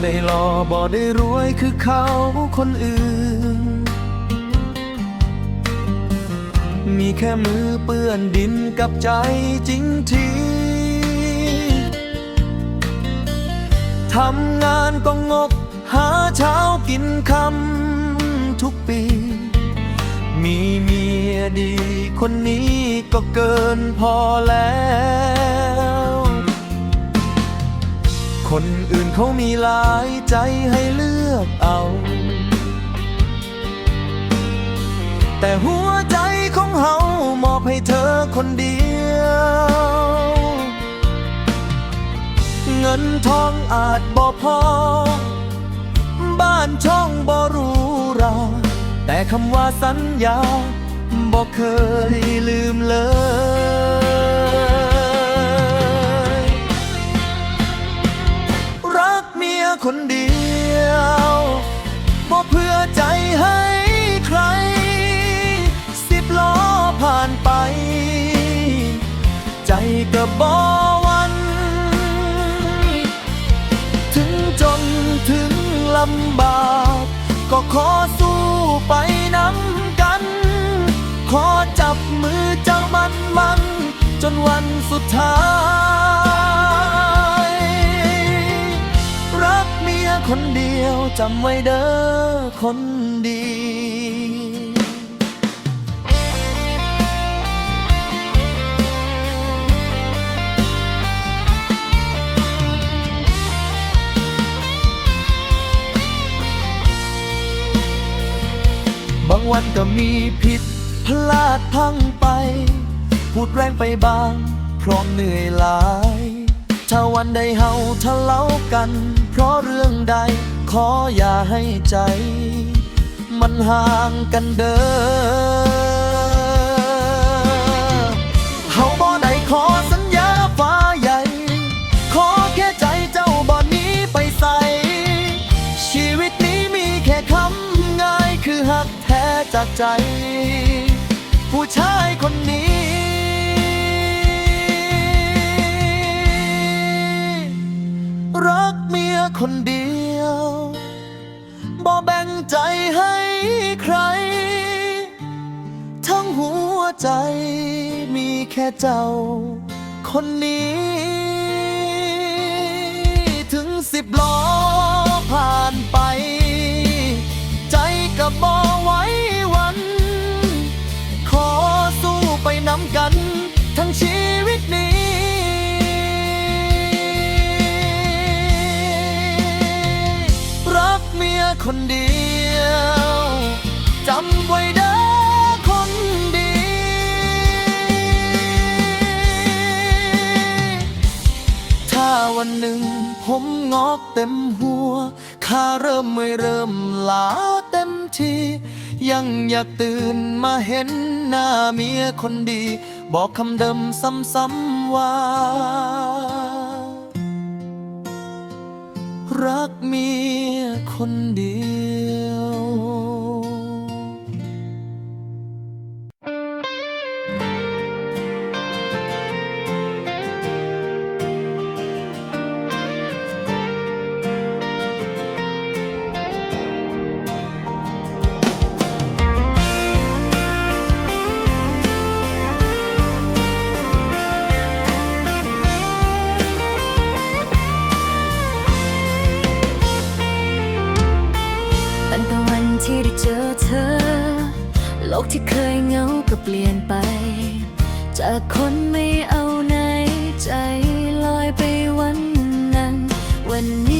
่ได้หล่อบ่ได้รวยคือเขาคนอื่น มีแค่มือเปื้อนดินกับใจจริงทีทำงานก็งก หาเช้ากินคำทุกปี มีเมียดีคนนี้ก็เกินพอแล้ว คนอื่นเขามีหลายใจให้เลือกเอา แต่หัวใจของเฮามอบให้เธอคนเดียว เงินทองอาจบ่พอ บ้านช่องบ่รู้รา แต่คำว่าสัญญาบ่เคยลืมเลย คนเดียวบ่เพื่อใจให้ใคร สิบล้อผ่านไป ใจก็บ่วัน ถึงจนถึงลำบาก ก็ขอสู้ไปน้ำกัน ขอจับมือเจ้ามันมัน จนวันสุดท้าย คนเดียวจำไว้เด้อคนดีบางวันก็มีผิดพลาดพลังไป พูดแรงไปบางเพราะเหนื่อยหลาย ถ้าวันใดเฮาทะเลาะกัน ราะเรื่องใด ขออย่าให้ใจ มันห่างกันเด้อเฮาบ่ได้ขอสัญญาฟ้าใหญ่ ขอแค่ใจเจ้าบ่หนี้ไปใส่ ชีวิตนี้มีแค่คำง่ายคือหักแท้จากใจ ผู้ชายคนนี้ รักเมียคนเดียว บ่แบ่งใจให้ใคร ทั้งหัวใจมีแค่เจ้า คนนี้ ถึงสิบล้อผ่านไป ใจกับบอไว้ คนดี บอกคำเดิมซ้ำๆว่า รักเมียคนเดี โลกที่เคยเงาก็เปลี่ยนไป จากคนไม่เอาไหนใจลอยไปวันนั้น วันนี้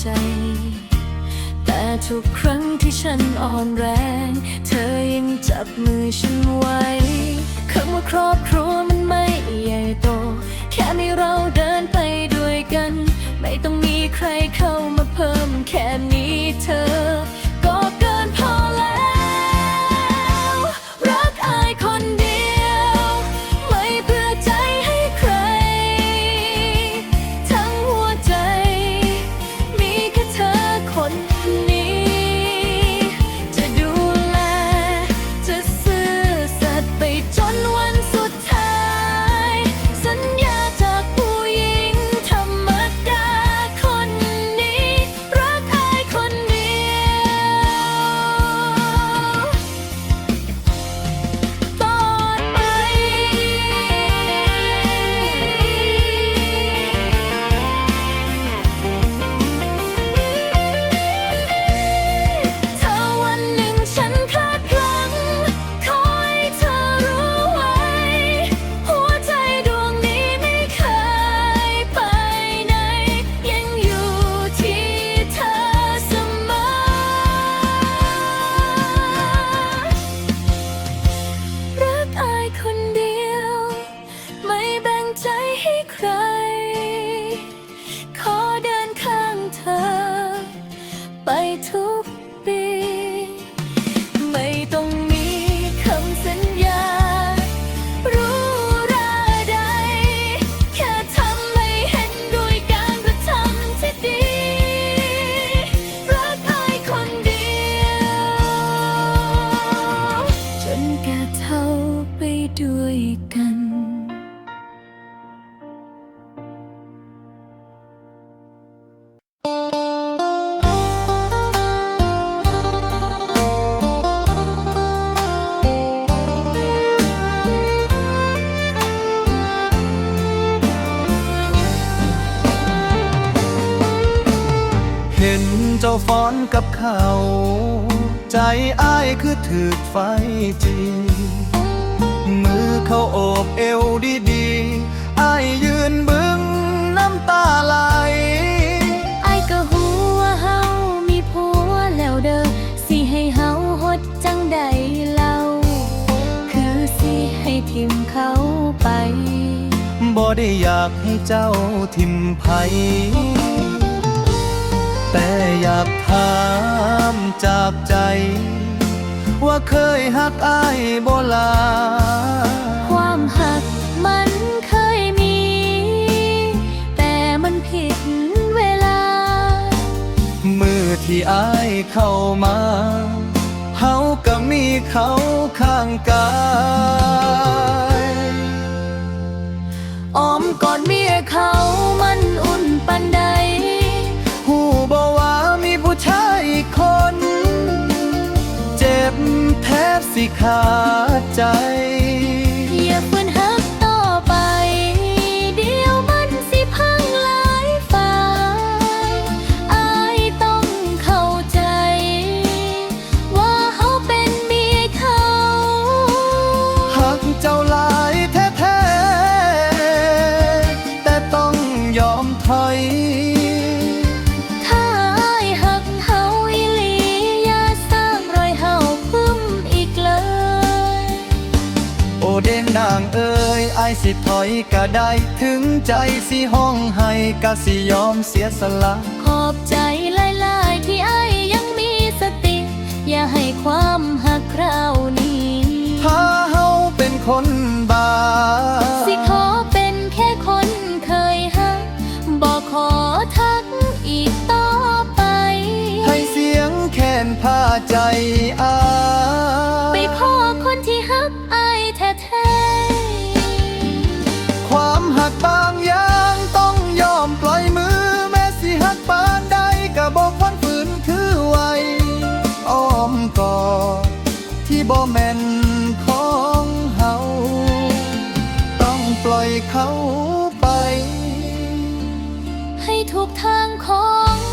ใจ แต่ทุกครั้งที่ฉันอ่อนแรง เธอยังจับมือฉันไว้คำว่าครอบครัวมันไม่ใหญ่โต แค่มีเราเดินไปด้วยกัน ไม่ต้องมีใครเข้ามาเพิ่มแค่นี้เธอ ไฟจี มือเขาโอบเอวดีๆอ้ายยืนบึงน้ำตาไหลไอก็หัวาเฮามีผัวแล้วเด้อสิให้เฮาหดจังใดเล่าคือสิให้ทิมเขาไปบ่ได้อยากให้เจ้าทิมไผแต่อยากถามจากใจ ว่าเคยหักอ้ายบ่ลา ความหักมันเคยมี แต่มันผิดเวลา มือที่อ้ายเข้ามา เฮาก็มีเขาข้างกาย อยก็ได้ถึงใจสิห้องให้ก็สิยอมเสียสละ ขอบใจหลายๆที่ไอ้ายยังมีสติ อย่าให้ความหักคราวนี้ถ้าเฮาเป็นคนบาปสิขอเป็นแค่คนเคยหักบอกขอทักอีกต่อไป ให้เสียงแค้นพาใจอา บ่แม่นของเฮาต้องปล่อยเขาไป ให้ถูกทางของ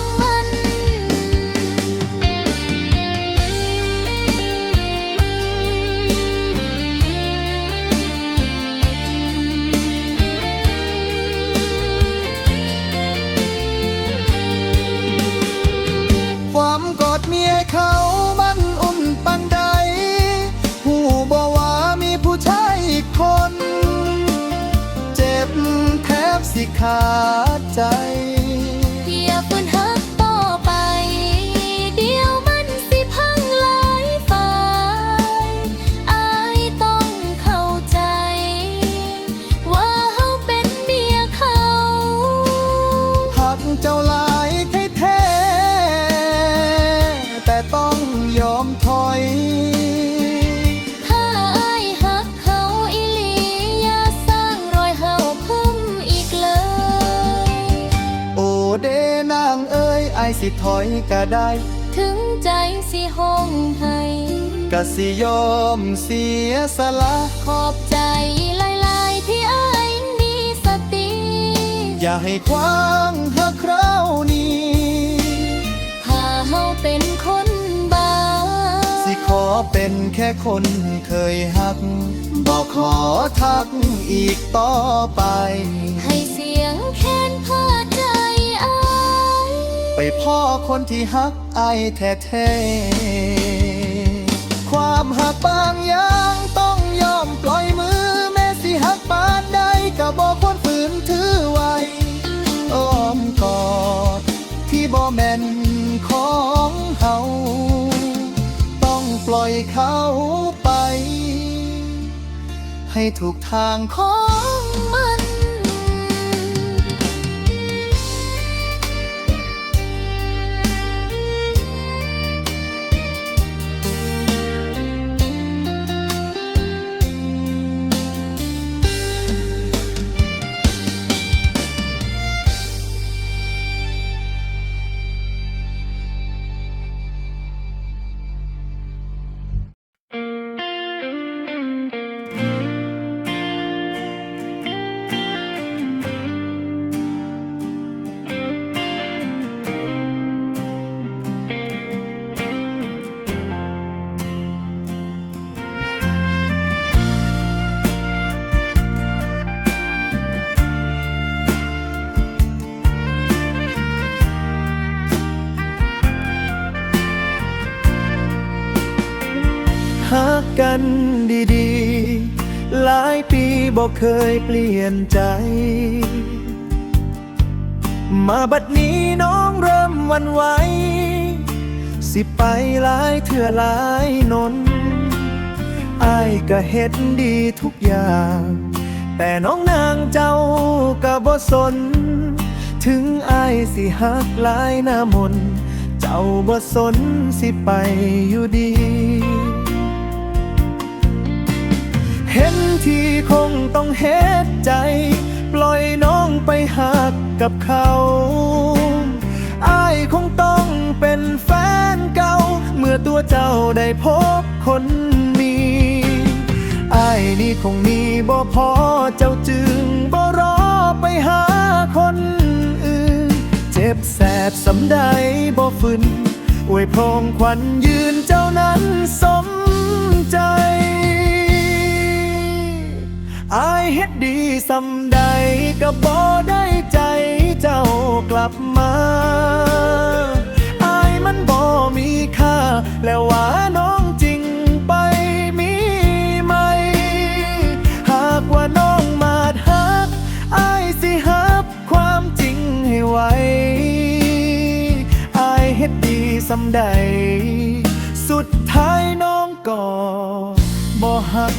ขาดใจ อย่าฝืนหักต่อไป เดี๋ยวมันสิพังหลายฝ่ายอายต้องเข้าใจ ว่าเฮาเป็นเมียเขา หักเจ้าหลายแท้ๆแต่ต้องยอมถอย สิถอยก็ได้ ถึงใจสิห้องให้ก็สิยอมเสียสละขอบใจหลายๆที่อายมีสติ อย่าให้ควางหักคราวนี้ ถ้าเฮาเป็นคนบ้าสิขอเป็นแค่คนเคยหักบอกขอทักอีกต่อไป ไปพ่อคนที่ฮักไอแท้ๆความหักบางอย่างต้องยอมปล่อยมือ แม้สิหักปานใดก็บอกควรฝืนถือไว้อ้อมกอดที่บ่แม่นของเฮาต้องปล่อยเขาไป ให้ถูกทางของ กันดีๆ หลายปีบอกเคยเปลี่ยนใจ มาบัดนี้น้องเริ่มวันไหวสิไปหลายเถื่อหลายนนอายก็เฮ็ดดีทุกอย่าง แต่น้องนางเจ้าก็บ่สน ถึงอายสิหักหลายหน้ามน เจ้าบ่สนสิไปอยู่ดี ที่คงต้องเฮ็ดใจ ปล่อยน้องไปหักกับเขาอายคงต้องเป็นแฟนเก่า เมื่อตัวเจ้าได้พบคนมีอายนี่คงมีบ่พอเจ้าจึงบ่รอไปหาคนอื่น เจ็บแสบสำใดบ่ฝืนอวยพรขวัญยืนเจ้านั้นสมใจ อายเฮ็ดดีสำใดก็บ่ได้ใจเจ้ากลับมาอายมันบ่มีค่า แล้วว่าน้องจริงไปมีไหม หากว่าน้องมาดฮักอายสิฮับความจริงให้ไวอายเฮ็ดดีสำใด สุดท้ายน้องก็บ่ฮัก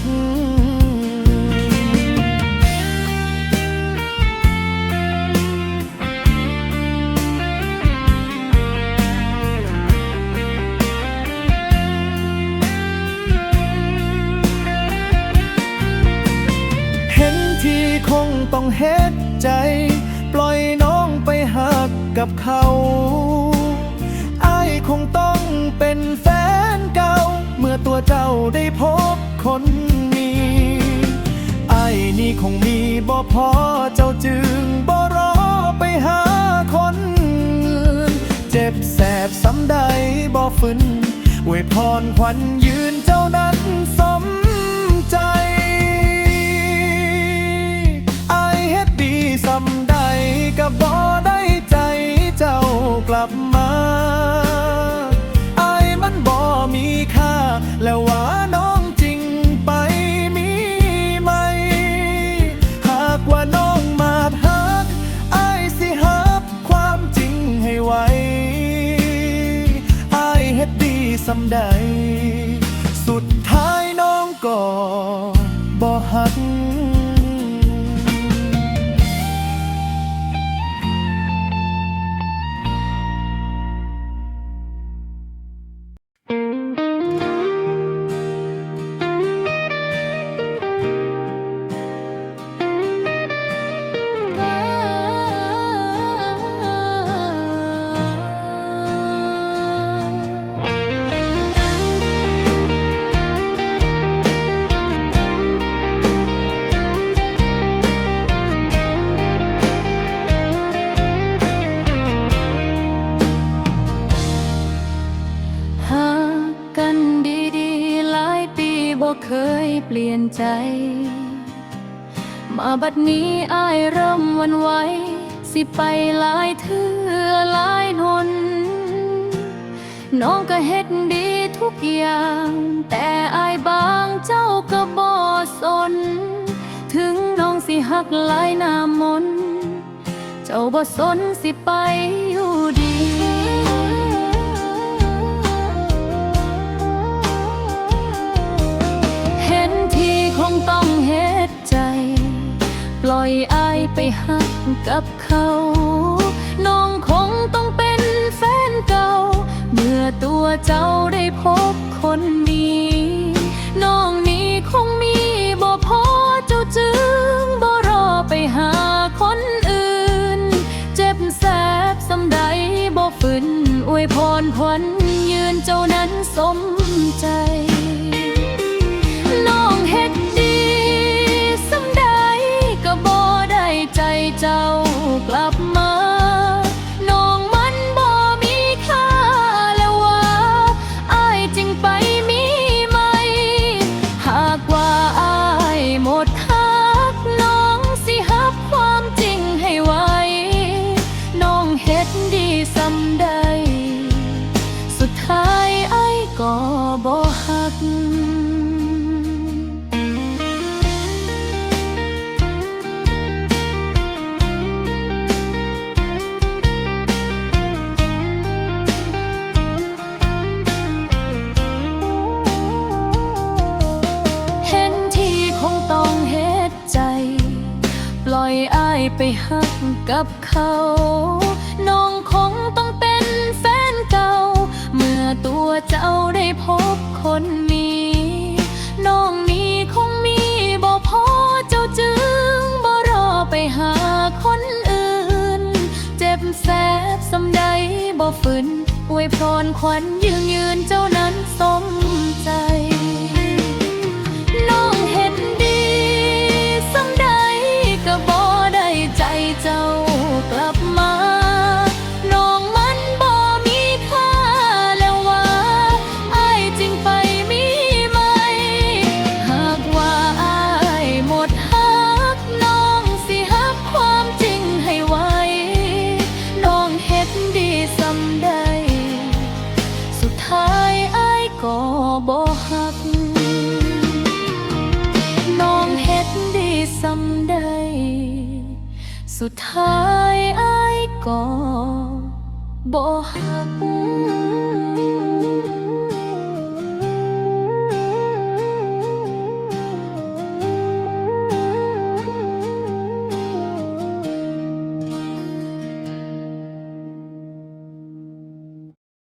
ต้องเฮ็ดใจ ปล่อยน้องไปหักกับเขาอายคงต้องเป็นแฟนเก่า เมื่อตัวเจ้าได้พบคนมีอายนี่คงมีบ่พอเจ้าจึงบ่รอไปหาคนอื่นเจ็บแสบซ้ำใดบ่ฝืนอวยพรขวัญยืนเจ้านั้นสมใจ ใด สุดท้ายน้องก็บ่หัก นี้อายเริ่มวันไหวสิไปหลายเทื่อหลายหนน้องก็เฮ็ดดีทุกอย่าง แต่อายบางเจ้าก็บ่สน ถึงน้องสิหักหลายหน้ามน เจ้าบ่สนสิไปอยู่ดีเห็นทีคงต้อง ล่อยอายไปหักกับเขา น้องคงต้องเป็นแฟนเก่า เมื่อตัวเจ้าได้พบคนนี้น้องนี้คงมีบ่พอเจ้าจึงบ่รอไปหาคนอื่น เจ็บแสบสำใดบ่ฝืนอวยพรควันยืนเจ้านั้นสมใจ กับเขา น้องคงต้องเป็นแฟนเก่า เมื่อตัวเจ้าได้พบคนนี้ น้องนี้คงมีบ่พอเจ้าจึงบ่รอไปหาคนอื่น เจ็บแสบสำใดบ่ฝืนอวยพรขวัญยืนยืนเจ้านั้นสม สุดท้ายอายก็บ่หัก